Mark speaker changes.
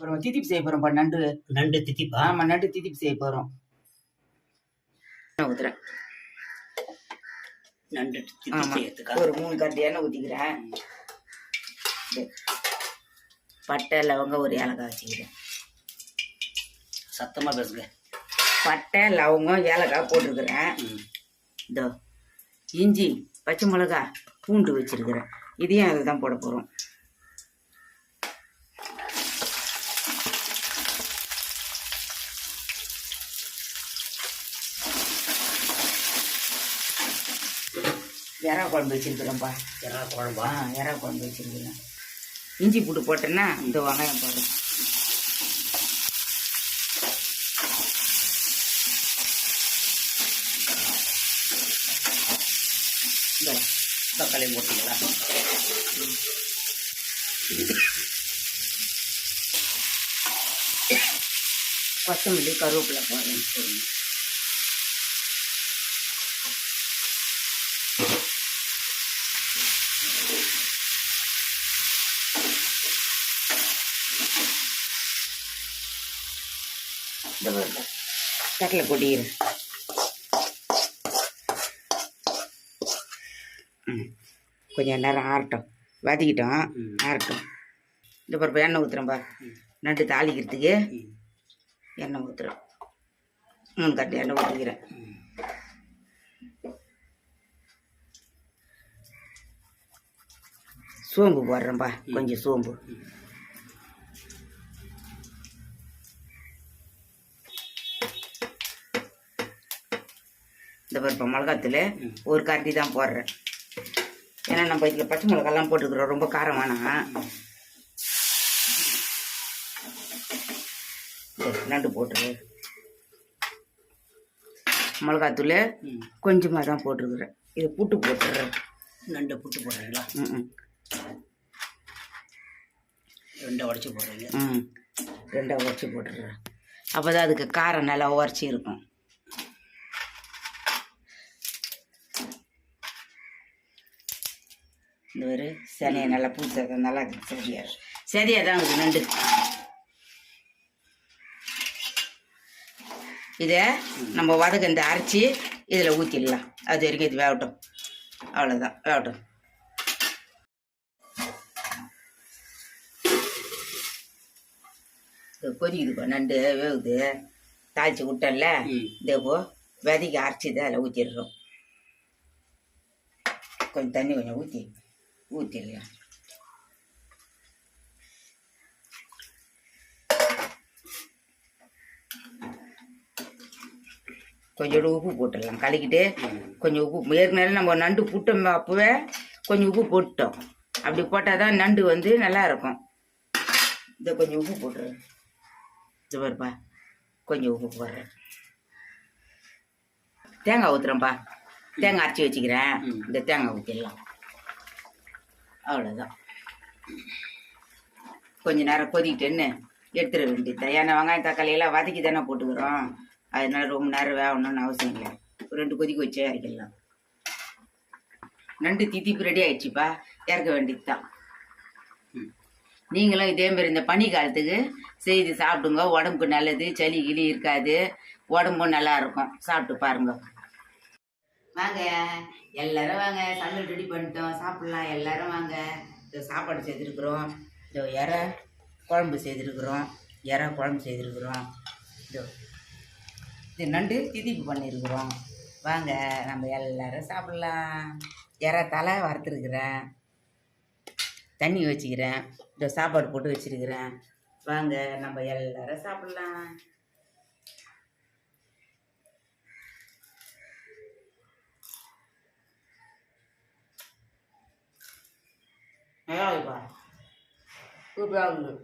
Speaker 1: அப்புறம் திதிப்பு செய்ய போகிறோம்ப்பா நண்டு.
Speaker 2: நண்டு தித்திப்பா?
Speaker 1: ஆமாம் நண்டு திதிப்பு செய்ய போகிறோம் ஊற்றுறேன்
Speaker 2: நண்டு தித்தி
Speaker 1: ஆமா.
Speaker 2: செய்யறதுக்கா?
Speaker 1: ஒரு மூணு கரண்டி எண்ணெய் ஊற்றிக்கிறேன் பட்டை லவங்கம் ஒரு ஏலக்காய் வச்சுக்கிறேன்.
Speaker 2: சத்தமா பேசுங்க.
Speaker 1: பட்டை லவங்கம் ஏலக்காய் போட்டிருக்கிறேன். இதோ இஞ்சி பச்சை மிளகா பூண்டு வச்சிருக்கிறேன். இதையும் அதில் தான் போட போகிறோம் எறா குழம்பு வச்சிருக்கிறேன்ப்பா.
Speaker 2: எறா குழம்பா?
Speaker 1: ஆ எறா குழம்பு வச்சிருக்கிறேன். இஞ்சி பூண்டு போட்டேன்னா இந்த வெங்காயம் போடுறேன். இந்த
Speaker 2: தக்காளி போட்டீங்களா
Speaker 1: கொத்தமல்லி கருவேப்பிலை போடுறேன். இந்த கொட்டிக்கிறேன் ம். கொஞ்சம் நேரம் ஆறட்டும். வதக்கிட்டோம். ஆறட்டும். இந்த பருப்பு எண்ணெய் ஊற்றுறேன்ப்பா நண்டு தாளிக்கிறதுக்கு. எண்ணெய் ஊற்றுறேன் மூணு கட்டு எண்ணெய் ஊற்றிக்கிறேன். சோம்பு போடுறேன்ப்பா கொஞ்சம் சோம்பு. இந்த பருப்பு மிளகாத்தூள். ஒரு கரண்டி தான் போடுறேன். ஏன்னா நம்ம இதில் பச்சை மிளகாலாம் போட்டுக்கிறோம். ரொம்ப காரம் வேணாம். நண்டு போட்டுரு. மிளகாத்தூள். கொஞ்சமாக தான் போட்டிருக்கிறேன் இது புட்டு போட்டுடுறேன்
Speaker 2: நண்டை புட்டு போடுறீங்களா?
Speaker 1: ம் ம்
Speaker 2: ரெண்டை உடச்சி போடுறீங்க.
Speaker 1: ம். ரெண்டா உடச்சி போட்டுடுறேன் அப்போ தான் அதுக்கு காரம் நல்லா உரைச்சி இருக்கும். இந்த ஒரு சனியை நல்லா பூச நல்லா சரியா சரியாக தான் இருக்குது நண்டு. இதை நம்ம வதக்க இந்த அரைச்சி இதில் ஊற்றிடலாம் அது வரைக்கும் இது வேகட்டும். அவ்வளோதான் வேகட்டும். இது கொதிக்குதுப்பா நண்டு வேகுது. தாளிச்சு விட்டல
Speaker 2: ம்.
Speaker 1: இதே போ விதைக்கு அரைச்சி தான் அதில் ஊற்றிடுறோம் கொஞ்சம் தண்ணி கொஞ்சம் ஊற்றி ஊற்றிடலாம் கொஞ்சோண்டு உப்பு போட்டுடலாம். கலக்கிட்டு கொஞ்சம் உப்பு ஏற்கனவே நம்ம நண்டு புட்டோம் அப்போவே கொஞ்சம் உப்பு போட்டோம் அப்படி போட்டால் தான் நண்டு வந்து நல்லா இருக்கும். இதை கொஞ்சம் உப்பு போட்டுரு இது பாருப்பா. கொஞ்சம் உப்பு போடுறேன். தேங்காய் ஊற்றுறேன்ப்பா தேங்காய் அரைச்சி வச்சுக்கிறேன். இந்த தேங்காய் ஊற்றிடலாம் அவ்வளோதான் கொஞ்ச நேரம் கொதிக்கிட்டேன்னு எடுத்துட வேண்டியது ஏன்னா வெங்காயம் தக்காளி எல்லாம் வதக்கி தானே போட்டுக்கிறோம். அதனால ரொம்ப நேரம் வேகணும்னு அவசியம் இல்லை. ஒரு ரெண்டு கொதிக்க வச்சே இறக்கிடலாம் நண்டு தித்திப்பு ரெடி ஆயிடுச்சுப்பா. இறக்க வேண்டியது தான். நீங்களும் இதே மாதிரி இந்த பனி காலத்துக்கு செய்து சாப்பிடுங்க. உடம்புக்கு நல்லது சளி கிளி இருக்காது. உடம்பும் நல்லா இருக்கும். சாப்பிட்டு பாருங்க. வாங்க. எல்லாரும் வாங்க. சமையல் ரெடி பண்ணிட்டோம். சாப்பிட்லாம். எல்லாரும் வாங்க. இந்த சாப்பாடு செய்திருக்கிறோம். இதோ இற குழம்பு செய்திருக்கிறோம். இற குழம்பு செய்திருக்கிறோம். இதோ. இது நண்டு திதிப்பு பண்ணியிருக்கிறோம். வாங்க. நம்ம எல்லாரும் சாப்பிட்லாம். இற தலை வறுத்துருக்குறேன். தண்ணி வச்சுக்கிறேன். இந்த சாப்பாடு போட்டு வச்சிருக்கிறேன். வாங்க. நம்ம எல்லாரும் சாப்பிட்லாம். நல்லா இருக்குப்பா சூப்பராக இருக்குது